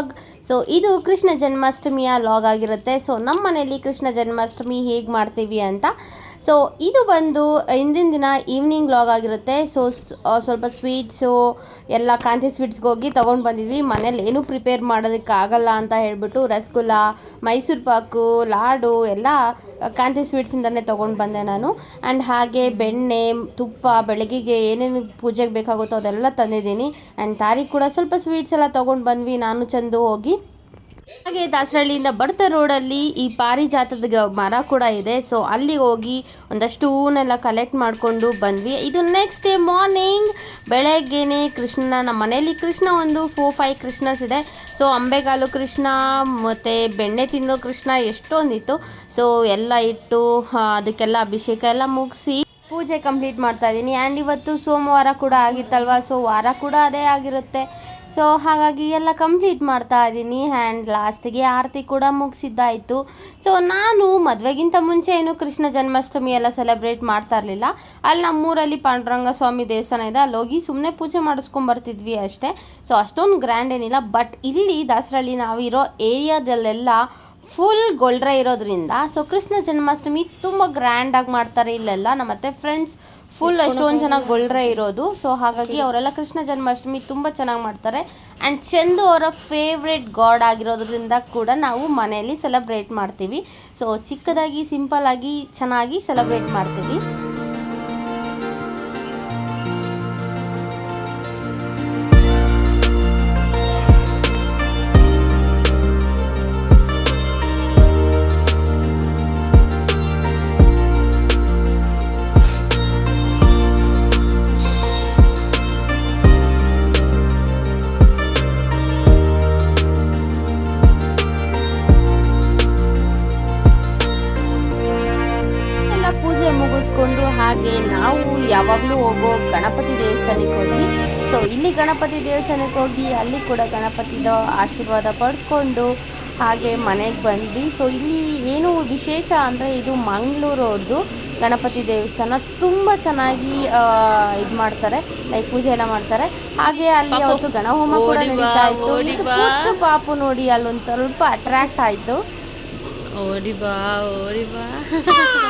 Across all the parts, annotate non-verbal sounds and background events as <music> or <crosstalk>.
Welcome back to ವಿದೇಶ್ರೀಸ್ vlog so ಇದು ಕೃಷ್ಣ ಜನ್ಮಾಷ್ಟಮಿಯ ಲಾಗ್ ಆಗಿರುತ್ತೆ. ಸೊ ನಮ್ಮ ಮನೆಯಲ್ಲಿ ಕೃಷ್ಣ ಜನ್ಮಾಷ್ಟಮಿ ಹೇಗೆ ಮಾಡ್ತೀವಿ ಅಂತ. ಸೊ ಇದು ಬಂದು ಹಿಂದಿನ ದಿನ ಈವ್ನಿಂಗ್ ಲಾಗ್ ಆಗಿರುತ್ತೆ. ಸೊ ಸ್ವಲ್ಪ ಸ್ವೀಟ್ಸು ಎಲ್ಲ ಕಾಂತಿ ಸ್ವೀಟ್ಸ್ಗೆ ಹೋಗಿ ತೊಗೊಂಡು ಬಂದಿದ್ವಿ. ಮನೇಲಿ ಏನೂ ಪ್ರಿಪೇರ್ ಮಾಡೋದಕ್ಕೆ ಆಗಲ್ಲ ಅಂತ ಹೇಳಿಬಿಟ್ಟು ರಸಗುಲ್ಲ, ಮೈಸೂರು ಪಾಕು, ಲಾಡು, ಎಲ್ಲ ಕಾಂತಿ ಸ್ವೀಟ್ಸಿಂದಲೇ ತೊಗೊಂಡು ಬಂದೆ ನಾನು. ಆ್ಯಂಡ್ ಹಾಗೆ ಬೆಣ್ಣೆ, ತುಪ್ಪ ಬೆಳಗ್ಗೆಗೆ ಏನೇನು ಪೂಜೆಗೆ ಬೇಕಾಗುತ್ತೋ ಅದೆಲ್ಲ ತಂದಿದ್ದೀನಿ. ಆ್ಯಂಡ್ ತಾರೀಕು ಕೂಡ ಸ್ವಲ್ಪ ಸ್ವೀಟ್ಸ್ ಎಲ್ಲ ತೊಗೊಂಡು ಬಂದ್ವಿ. ನಾನು ಚಂದು ಹೋಗಿ ಹಾಗೆ ದಾಸರಳ್ಳಿಯಿಂದ ಬರ್ತಾ ರೋಡಲ್ಲಿ ಈ ಪಾರಿಜಾತದ ಮರ ಕೂಡ ಇದೆ. ಸೊ ಅಲ್ಲಿ ಹೋಗಿ ಒಂದಷ್ಟು ಹೂವನ್ನೆಲ್ಲ ಕಲೆಕ್ಟ್ ಮಾಡಿಕೊಂಡು ಬಂದ್ವಿ. ಇದು ನೆಕ್ಸ್ಟ್ ಡೇ ಮಾರ್ನಿಂಗ್ ಬೆಳಗ್ಗೆನೆ ಕೃಷ್ಣ, ನಮ್ಮ ಮನೇಲಿ ಕೃಷ್ಣ ಒಂದು ಫೋರ್ ಫೈವ್ ಕೃಷ್ಣಸ್ ಇದೆ. ಸೊ ಅಂಬೆಗಾಲು ಕೃಷ್ಣ, ಮತ್ತು ಬೆಣ್ಣೆ ತಿನ್ನೋ ಕೃಷ್ಣ ಎಷ್ಟೊಂದಿತ್ತು. ಸೊ ಎಲ್ಲ ಇಟ್ಟು ಅದಕ್ಕೆಲ್ಲ ಅಭಿಷೇಕ ಎಲ್ಲ ಮುಗಿಸಿ ಪೂಜೆ ಕಂಪ್ಲೀಟ್ ಮಾಡ್ತಾ ಇದ್ದೀನಿ. ಆ್ಯಂಡ್ ಇವತ್ತು ಸೋಮವಾರ ಕೂಡ ಆಗಿತ್ತಲ್ವ? ಸೊ ವಾರ ಕೂಡ ಅದೇ ಆಗಿರುತ್ತೆ. ಸೊ ಹಾಗಾಗಿ ಎಲ್ಲ ಕಂಪ್ಲೀಟ್ ಮಾಡ್ತಾ ಇದ್ದೀನಿ. ಆ್ಯಂಡ್ ಲಾಸ್ಟಿಗೆ ಆರತಿ ಕೂಡ ಮುಗಿಸಿದ್ದಾಯಿತು. ಸೊ ನಾನು ಮದುವೆಗಿಂತ ಮುಂಚೆ ಏನು ಕೃಷ್ಣ ಜನ್ಮಾಷ್ಟಮಿ ಎಲ್ಲ ಸೆಲೆಬ್ರೇಟ್ ಮಾಡ್ತಾ ಇರಲಿಲ್ಲ. ಅಲ್ಲಿ ನಮ್ಮೂರಲ್ಲಿ ಪಾಂಡುರಂಗ ಸ್ವಾಮಿ ದೇವಸ್ಥಾನ ಇದೆ. ಅಲ್ಲಿ ಹೋಗಿ ಸುಮ್ಮನೆ ಪೂಜೆ ಮಾಡಿಸ್ಕೊಂಬರ್ತಿದ್ವಿ ಅಷ್ಟೇ. ಸೊ ಅಷ್ಟೊಂದು ಗ್ರ್ಯಾಂಡ್ ಏನಿಲ್ಲ. ಬಟ್ ಇಲ್ಲಿ ದಾಸರಳ್ಳಿ ನಾವಿರೋ ಏರಿಯಾದಲ್ಲೆಲ್ಲ ಫುಲ್ ಗೊಲ್ರೆ ಇರೋದ್ರಿಂದ ಸೊ ಕೃಷ್ಣ ಜನ್ಮಾಷ್ಟಮಿ ತುಂಬ ಗ್ರ್ಯಾಂಡಾಗಿ ಮಾಡ್ತಾರೆ ಇಲ್ಲೆಲ್ಲ. ನಮ್ಮ ಅತ್ತೆ ಫ್ರೆಂಡ್ಸ್ ಫುಲ್ ಅಷ್ಟೊಂದು ಜನ ಗೊಳ್ರೆ ಇರೋದು. ಸೊ ಹಾಗಾಗಿ ಅವರೆಲ್ಲ ಕೃಷ್ಣ ಜನ್ಮಾಷ್ಟಮಿ ತುಂಬ ಚೆನ್ನಾಗಿ ಮಾಡ್ತಾರೆ. ಆ್ಯಂಡ್ ಚಂದು ಅವರ ಫೇವ್ರೆಟ್ ಗಾಡ್ ಆಗಿರೋದ್ರಿಂದ ಕೂಡ ನಾವು ಮನೆಯಲ್ಲಿ ಸೆಲೆಬ್ರೇಟ್ ಮಾಡ್ತೀವಿ. ಸೊ ಚಿಕ್ಕದಾಗಿ ಸಿಂಪಲ್ ಆಗಿ ಚೆನ್ನಾಗಿ ಸೆಲೆಬ್ರೇಟ್ ಮಾಡ್ತೀವಿ. ಹಾಗೆ ನಾವು ಯಾವಾಗಲೂ ಹೋಗೋ ಗಣಪತಿ ದೇವಸ್ಥಾನಕ್ಕೆ ಹೋಗಿ ಸೊ ಇಲ್ಲಿ ಗಣಪತಿ ದೇವಸ್ಥಾನಕ್ಕೆ ಹೋಗಿ ಅಲ್ಲಿ ಕೂಡ ಗಣಪತಿದ ಆಶೀರ್ವಾದ ಪಡ್ಕೊಂಡು ಹಾಗೆ ಮನೆಗೆ ಬಂದ್ವಿ. ಸೊ ಇಲ್ಲಿ ಏನು ವಿಶೇಷ ಅಂದರೆ ಇದು ಮಂಗಳೂರವ್ರದ್ದು ಗಣಪತಿ ದೇವಸ್ಥಾನ ತುಂಬ ಚೆನ್ನಾಗಿ ಇದು ಮಾಡ್ತಾರೆ ಲೈಕ್ ಪೂಜೆ ಎಲ್ಲ ಮಾಡ್ತಾರೆ. ಹಾಗೆ ಅಲ್ಲಿ ಅವತ್ತು ಗಣಹೋಮ ಕೂಡ ನಡೀತಾ ಇತ್ತು. ಪಾಪು ನೋಡಿ ಅಲ್ಲೊಂದು ಸ್ವಲ್ಪ ಅಟ್ರಾಕ್ಟ್ ಆಯಿತು. ಓಡಿ ಬಾ ಓಡಿ ಬಾ. <laughs>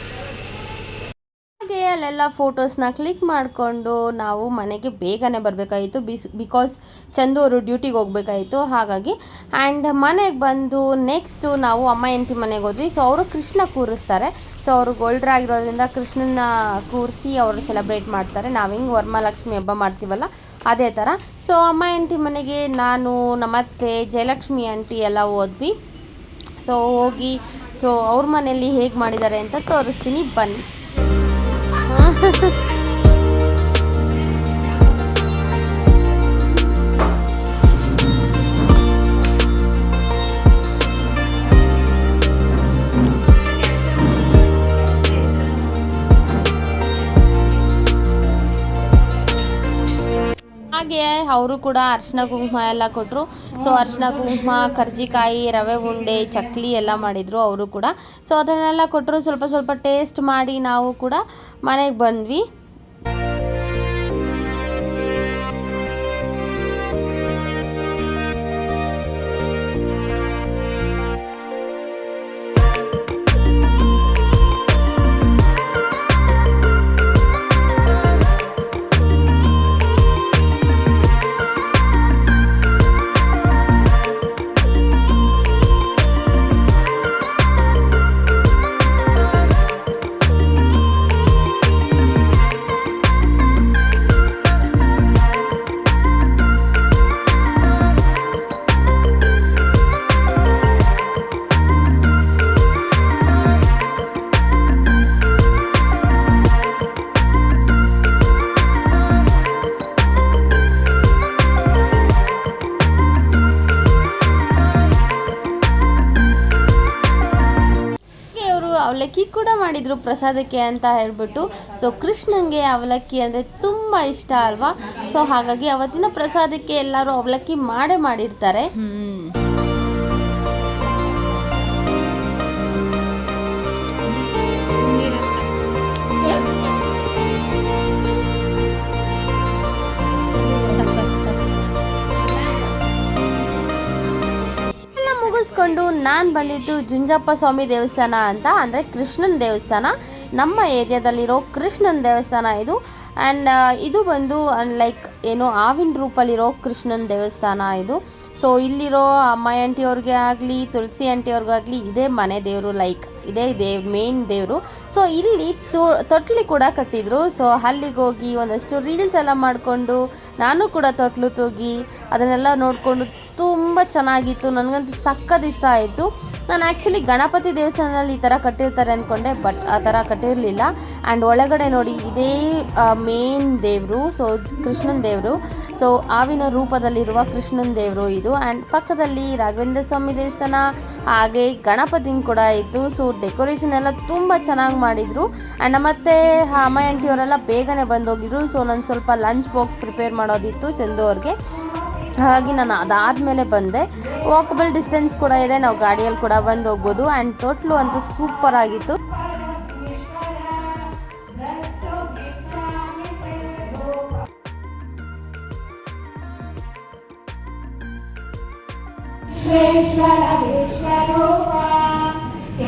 ಅಲ್ಲೆಲ್ಲ ಫೋಟೋಸ್ನ ಕ್ಲಿಕ್ ಮಾಡಿಕೊಂಡು ನಾವು ಮನೆಗೆ ಬೇಗನೆ ಬರಬೇಕಾಯಿತು. ಬಿಸ್, ಬಿಕಾಸ್ ಚಂದು ಅವರು ಡ್ಯೂಟಿಗೆ ಹೋಗ್ಬೇಕಾಯಿತು. ಹಾಗಾಗಿ, ಆ್ಯಂಡ್ ಮನೆಗೆ ಬಂದು ನೆಕ್ಸ್ಟು ನಾವು ಅಮ್ಮ ಎಂಟಿ ಮನೆಗೆ ಹೋದ್ವಿ. ಸೊ, ಅವರು ಕೃಷ್ಣ ಕೂರಿಸ್ತಾರೆ. ಸೊ, ಅವರು ಗೋಲ್ಡ್ರ್ ಆಗಿರೋದ್ರಿಂದ ಕೃಷ್ಣನ ಕೂರಿಸಿ ಅವರು ಸೆಲೆಬ್ರೇಟ್ ಮಾಡ್ತಾರೆ. ನಾವು ಹಿಂಗೆ ವರಮಹಾಲಕ್ಷ್ಮಿ ಹಬ್ಬ ಮಾಡ್ತೀವಲ್ಲ, ಅದೇ ಥರ. ಸೊ, ಅಮ್ಮ ಎಂಟಿ ಮನೆಗೆ ನಾನು, ನಮ್ಮತ್ತೆ, ಜಯಲಕ್ಷ್ಮಿ ಆಂಟಿ ಎಲ್ಲ ಹೋದ್ವಿ. ಸೊ, ಹೋಗಿ, ಸೊ, ಅವ್ರ ಮನೆಯಲ್ಲಿ ಹೇಗೆ ಮಾಡಿದ್ದಾರೆ ಅಂತ ತೋರಿಸ್ತೀನಿ. ಬನ್ನಿ. ಹಾಗೆ <laughs> ಅವರು ಕೂಡ ಅರ್ಶಿನ ಕುಂಕುಮ ಎಲ್ಲ ಕೊಟ್ಟರು ಸೊ ಅರ್ಶಿನ ಕುಂಕುಮ, ಕರ್ಜಿಕಾಯಿ, ರವೆ ಉಂಡೆ, ಚಕ್ಲಿ ಎಲ್ಲ ಮಾಡಿದರು ಅವರು ಕೂಡ. ಸೊ ಅದನ್ನೆಲ್ಲ ಕೊಟ್ಟರು ಸ್ವಲ್ಪ ಸ್ವಲ್ಪ ಟೇಸ್ಟ್ ಮಾಡಿ ನಾವು ಕೂಡ ಮನೆಗೆ ಬಂದ್ವಿ. ಮಾಡಿದ್ರು ಪ್ರಸಾದಕ್ಕೆ ಅಂತ ಹೇಳಿಬಿಟ್ಟು. ಸೊ ಕೃಷ್ಣಂಗೆ ಅವಲಕ್ಕಿ ಅಂದರೆ ತುಂಬ ಇಷ್ಟ ಅಲ್ವಾ? ಸೊ ಹಾಗಾಗಿ ಅವತ್ತಿನ ಪ್ರಸಾದಕ್ಕೆ ಎಲ್ಲರೂ ಅವಲಕ್ಕಿ ಮಾಡೇ ಮಾಡಿರ್ತಾರೆ. ಹ್ಮ್. ನಾನು ಬಂದಿದ್ದು ಜುಂಜಪ್ಪ ಸ್ವಾಮಿ ದೇವಸ್ಥಾನ ಅಂತ, ಅಂದರೆ ಕೃಷ್ಣನ ದೇವಸ್ಥಾನ. ನಮ್ಮ ಏರಿಯಾದಲ್ಲಿರೋ ಕೃಷ್ಣನ ದೇವಸ್ಥಾನ ಇದು. ಆ್ಯಂಡ್ ಇದು ಬಂದು ಲೈಕ್ ಏನು ಆವಿನ ರೂಪಲ್ಲಿರೋ ಕೃಷ್ಣನ ದೇವಸ್ಥಾನ ಇದು. ಸೊ ಇಲ್ಲಿರೋ ಅಮ್ಮಾಯಿ ಆಂಟಿಯವ್ರಿಗೆ ಆಗಲಿ, ತುಳಸಿ ಆಂಟಿಯವ್ರಿಗಾಗಲಿ ಇದೇ ಮನೆ ದೇವರು ಲೈಕ್ ಇದೇ ದೇವ್ ಮೇನ್ ದೇವರು. ಸೊ ಇಲ್ಲಿ ತೊಟ್ಲಿ ಕೂಡ ಕಟ್ಟಿದ್ರು. ಸೊ ಅಲ್ಲಿಗೆ ಹೋಗಿ ಒಂದಷ್ಟು ರೀಲ್ಸ್ ಎಲ್ಲ ಮಾಡಿಕೊಂಡು, ನಾನು ಕೂಡ ತೊಟ್ಲು ತೂಗಿ, ಅದನ್ನೆಲ್ಲ ನೋಡಿಕೊಂಡು ತುಂಬ ಚೆನ್ನಾಗಿತ್ತು. ನನಗಂತೂ ಸಖತ್ ಇಷ್ಟ ಆಯಿತು. ನಾನು ಆ್ಯಕ್ಚುಲಿ ಗಣಪತಿ ದೇವಸ್ಥಾನದಲ್ಲಿ ಈ ಥರ ಕಟ್ಟಿರ್ತಾರೆ ಅಂದ್ಕೊಂಡೆ ಬಟ್ ಆ ಥರ ಕಟ್ಟಿರಲಿಲ್ಲ. ಆ್ಯಂಡ್ ಒಳಗಡೆ ನೋಡಿ ಇದೇ ಮೇನ್ ದೇವರು ಸೊ ಕೃಷ್ಣನ ದೇವರು. ಸೊ ಆವಿನ ರೂಪದಲ್ಲಿರುವ ಕೃಷ್ಣನ ದೇವರು ಇದು. ಆ್ಯಂಡ್ ಪಕ್ಕದಲ್ಲಿ ರಾಘವೇಂದ್ರ ಸ್ವಾಮಿ ದೇವಸ್ಥಾನ, ಹಾಗೆ ಗಣಪತಿನ ಕೂಡ ಇತ್ತು. ಸೊ ಡೆಕೋರೇಷನ್ ಎಲ್ಲ ತುಂಬ ಚೆನ್ನಾಗಿ ಮಾಡಿದರು. ಆ್ಯಂಡ್ ಮತ್ತೆ ಅಮ್ಮ, ಆಂಟಿಯವರೆಲ್ಲ ಬೇಗನೆ ಬಂದೋಗಿದ್ರು. ಸೊ ನಾನು ಸ್ವಲ್ಪ ಲಂಚ್ ಬಾಕ್ಸ್ ಪ್ರಿಪೇರ್ ಮಾಡೋದಿತ್ತು ಚಂದು ಅವ್ರಿಗೆ ಹಾಗಾಗಿ ನಾನು ಅದಾದಮೇಲೆ ಬಂದೆ. ವಾಕಬಲ್ ಡಿಸ್ಟೆನ್ಸ್ ಕೂಡ ಇದೆ, ನಾವು ಗಾಡಿಯಲ್ಲಿ ಕೂಡ ಬಂದು ಹೋಗ್ಬೋದು. ಆ್ಯಂಡ್ ಟೋಟ್ಲು ಅಂತೂ ಸೂಪರ್ ಆಗಿತ್ತು.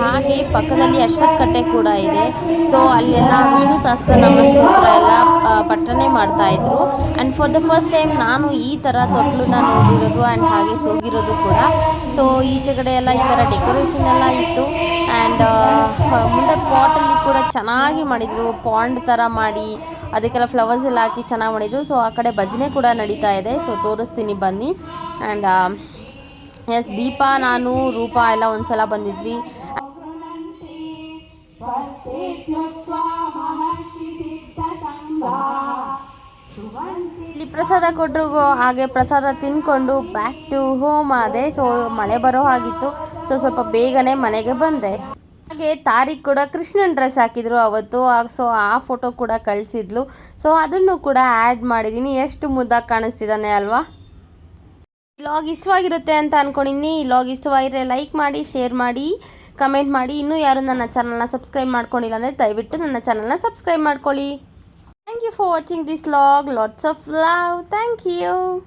ಹಾಗೆ ಪಕ್ಕದಲ್ಲಿ ಅಶ್ವತ್ಥ ಕಟ್ಟೆ ಕೂಡ ಇದೆ. ಸೊ ಅಲ್ಲೆಲ್ಲ ವಿಷ್ಣು ಸಹಸ್ರನಾಮ ಸ್ತೋತ್ರ ಎಲ್ಲ ಪಠನೆ ಮಾಡ್ತಾ ಇದ್ರು. And for the first time ನಾನು ಈ ಥರ ತೊಟ್ಲನ್ನ ನೋಡಿರೋದು ಆ್ಯಂಡ್ ಹಾಗೆ ಹೋಗಿರೋದು ಕೂಡ. ಸೊ ಈಚೆಗಡೆ ಎಲ್ಲ ಈ ಥರ ಡೆಕೋರೇಷನ್ ಎಲ್ಲ ಇತ್ತು. ಆ್ಯಂಡ್ ಮುಂದೆ ಪಾಟಲ್ಲಿ ಕೂಡ ಚೆನ್ನಾಗಿ ಮಾಡಿದರು. ಪಾಂಡ್ ಥರ ಮಾಡಿ, ಅದಕ್ಕೆಲ್ಲ ಫ್ಲವರ್ಸ್ ಎಲ್ಲ ಹಾಕಿ ಚೆನ್ನಾಗಿ ಮಾಡಿದರು. ಸೊ ಆ ಕಡೆ ಭಜನೆ ಕೂಡ ನಡೀತಾ ಇದೆ. ಸೊ ತೋರಿಸ್ತೀನಿ ಬನ್ನಿ. ಆ್ಯಂಡ್ ಎಸ್ ದೀಪ, ನಾನು, ರೂಪ ಎಲ್ಲ ಒಂದು ಸಲ ಬಂದಿದ್ವಿ. ಇಲ್ಲಿ ಪ್ರಸಾದ ಕೊಟ್ಟರು ಹಾಗೆ ಪ್ರಸಾದ ತಿನ್ಕೊಂಡು ಬ್ಯಾಕ್ ಟು ಹೋಮ್ ಆದೆ. ಸೊ ಮಳೆ ಬರೋ ಹಾಗಿತ್ತು. ಸೊ ಸ್ವಲ್ಪ ಬೇಗನೆ ಮನೆಗೆ ಬಂದೆ. ಹಾಗೆ ತಾರೀಖ್ ಕೂಡ ಕೃಷ್ಣನ್ ಡ್ರೆಸ್ ಹಾಕಿದ್ರು ಅವತ್ತು. ಸೊ ಆ ಫೋಟೋ ಕೂಡ ಕಳಿಸಿದ್ಲು. ಸೊ ಅದನ್ನು ಕೂಡ ಆ್ಯಡ್ ಮಾಡಿದ್ದೀನಿ ಎಷ್ಟು ಮುದ್ದಾಗಿ ಕಾಣಿಸ್ತಿದ್ದಾನೆ ಅಲ್ವಾ? ಲಾಗ್ ಇಷ್ಟವಾಗಿರುತ್ತೆ ಅಂತ ಅನ್ಕೊಂಡಿನಿ ಈ ಲಾಗ್ ಇಷ್ಟವಾಗಿದ್ರೆ ಲೈಕ್ ಮಾಡಿ ಶೇರ್ ಮಾಡಿ ಕಮೆಂಟ್ ಮಾಡಿ. ಇನ್ನೂ ಯಾರು ನನ್ನ ಚಾನಲ್ನ ಸಬ್ಸ್ಕ್ರೈಬ್ ಮಾಡ್ಕೊಂಡಿಲ್ಲ ಅಂದರೆ ದಯವಿಟ್ಟು ನನ್ನ ಚಾನಲ್ನ ಸಬ್ಸ್ಕ್ರೈಬ್ ಮಾಡ್ಕೊಳ್ಳಿ. Thank you for watching this vlog. Lots of love. Thank you.